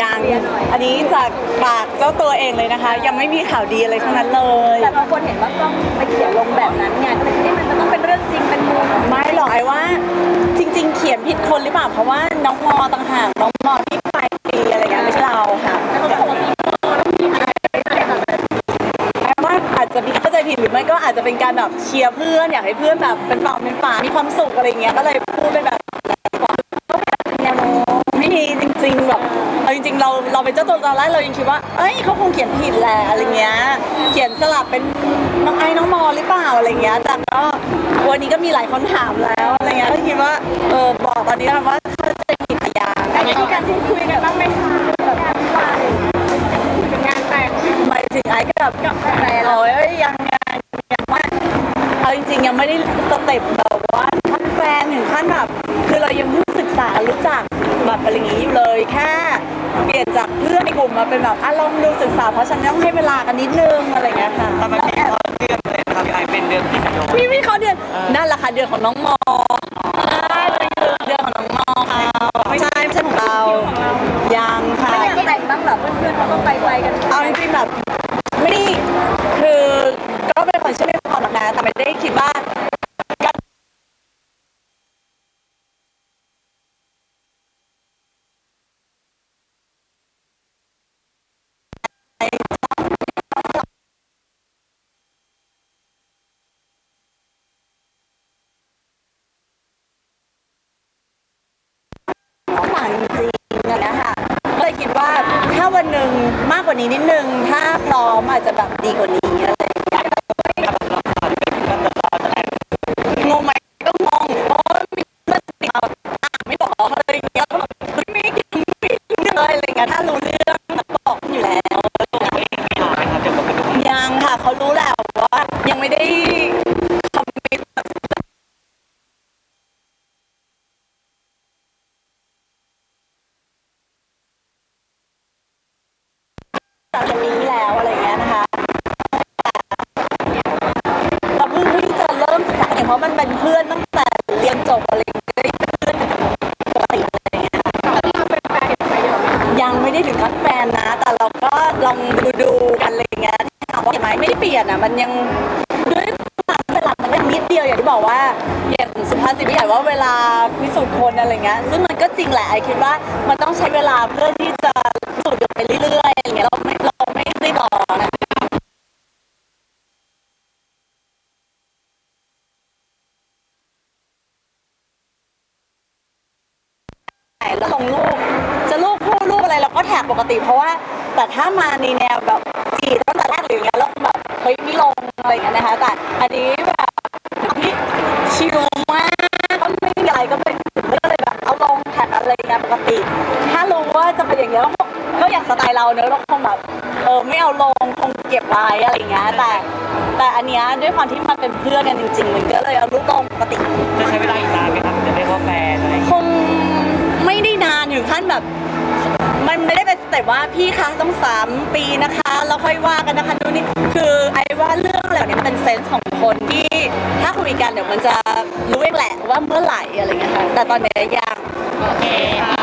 ยังอันนี้จากปากเจ้าตัวเองเลยนะคะ ยังไม่มีข่าวดีอะไรทั้งนั้นเลยแต่บางคนเห็นว่าก็ไปเขียนลงแบบนั้นไงก็เลยเอ๊ะมันจะต้องเป็นเรื่องจริงเป็นมูลไม่หรอกไอ้ว่า จริง ๆ เขียนผิดคนหรือเปล่าเพราะว่าน้องมอต่างหากน้องมอที่ปลายปีอะไรเงี้ยไม่ใช่เราค่ะแล้วเขาบอกว่ามีโมแล้วมีอะไรไอ้ว่าอาจจะมีเข้าใจผิดหรือไม่ก็อาจจะเป็นการแบบเชียร์เพื่อนอยากให้เพื่อนแบบเป็นเปล่าเป็นฝามีความสุขอะไรเงี้ยก็เลยพูดเป็นแบบ เอาจริงๆเราเราเป็นเจ้าตัวตอนแรกเรายังคิดว่า เอ้ยเขาคงเขียนผิดแหละอะไรเงี้ย เขียนสลับเป็นน้องไอ้น้องมอหรือเปล่าอะไรเงี้ย แต่ก็วันนี้ก็มีหลายคนถามแล้วอะไรเงี้ยก็คิดว่าเออบอกตอนนี้แล้วว่าถ้าจะผิดพยางแต่มีการพูดคุยกันบ้างไหมคะแบบว่างานแต่งหมายถึงไอ้กับกับแฟนเราเอ้ยยังยังยังว่าเอาจริงๆยังไม่ได้สเต็ปแบบว่าขั้นแฟนถึงขั้นแบบคือเรายังเพิ่งศึกษารู้จักแบบอะไรอย่างงี้อยู่เลยแค่ เปลี่ยนจากเพื่อนในกลุ่มมาเป็นแบบอะลองดูศึกษา เพราะฉันต้องให้เวลากันนิดนึงอะไรอย่างเงี้ยค่ะแต่มันมีข้อเลื่อนเลยนะครับพี่ไอเป็นเดือนที่นายกพี่พี่เขาเดือนนั่นแหละค่ะเดือนของน้องมอใช่เป็นเดือนของน้องมอค่ะไม่ใช่ไม่ใช่ของเรายังค่ะไม่อยากแต่งบ้างเหรอเพื่อนๆเขาก็ไปไปกันเอาจริงๆแบบไม่ได้คือก็เป็นคนเชื่อในความรักนะแต่ไม่ได้คิด ว่าถ้าวันหนึ่งมากกว่านี้นิดนึง ถ้าพร้อมอาจจะแบบดีกว่านี้อะไรอย่างเงี้ยงงไหมก็งงเพราะว่ามีเพื่อนสนิทเราอะไม่บอกอะไรอย่างเงี้ยก็แบบเฮ้ยไม่คิดไม่รู้เรื่องเลยอะไรอย่างเงี้ยถ้ารู้เรื่องบอกอยู่แล้ว ยังค่ะเขารู้แหละว่ายังไม่ได้คอมมิต แต่จะมีแล้วอะไรเงี้ยนะคะเราเพิ่งเพิ่จะเริ่มศึกษาเนี่ยเพราะมันเป็นเพื่อนตั้งแต่เรียนจบอะไรเงี้ยเพื่อนปกติอะไรเงี้ยค่ะยังไม่ได้ถึงขั้นแฟนนะ แต่เราก็ลองดูดูๆกันอะไรเงี้ยถามว่าเห็นไหมไม่ได้เปลี่ยนอะมันยังด้วยความเวลามันก็นิดเดียวอย่างที่บอกว่าอย่างสุภาษิตที่ใหญ่ว่าเวลาพิสูจน์คนอะไรเงี้ยซึ่งมันก็จริงแหละไอคิดว่ามันต้องใช้เวลาเพื่อที่จะ่ายแล้วลงรูปจะรูปคู่รูปอะไรเราก็แท็กปกติ เพราะว่า แต่ถ้ามาในแนวแบบจีบตั้งแต่แรกหรืออย่างเงี้ยแล้วแบบเฮ้ยไม่ลงอะไรอย่างเงี้ยนะคะแต่อันนี้แบบนี่ชิลมากก็ไม่มีอะไรก็เป็นก็เลยแบบเอาลงแท็กอะไรอย่างเงี้ยปกติ ถ้ารู้ว่าจะเป็นอย่างเงี้ยก็ก็อย่างสไตล์เราเนอะเราคงแบบเออไม่เอาลงคงเก็บไว้อะไรอย่างเงี้ยแต่ แต่อันเนี้ยด้วยความที่มันเป็นเพื่อนกันจริงๆมันก็เลยเอา ดว่าพี่คะต้องสามปีนะคะแล้วค่อยว่ากันนะคะดูนี่คือไอ้ว่าเรื่องอะไรแบบนี้มันเป็นเซนส์ของคนที่ถ้าคุยกันเดี๋ยวมันจะรู้เองแหละว่าเมื่อไหร่อะไรเงี้ยค่ะแต่ตอนเนี้ยยังโอเคค่ะ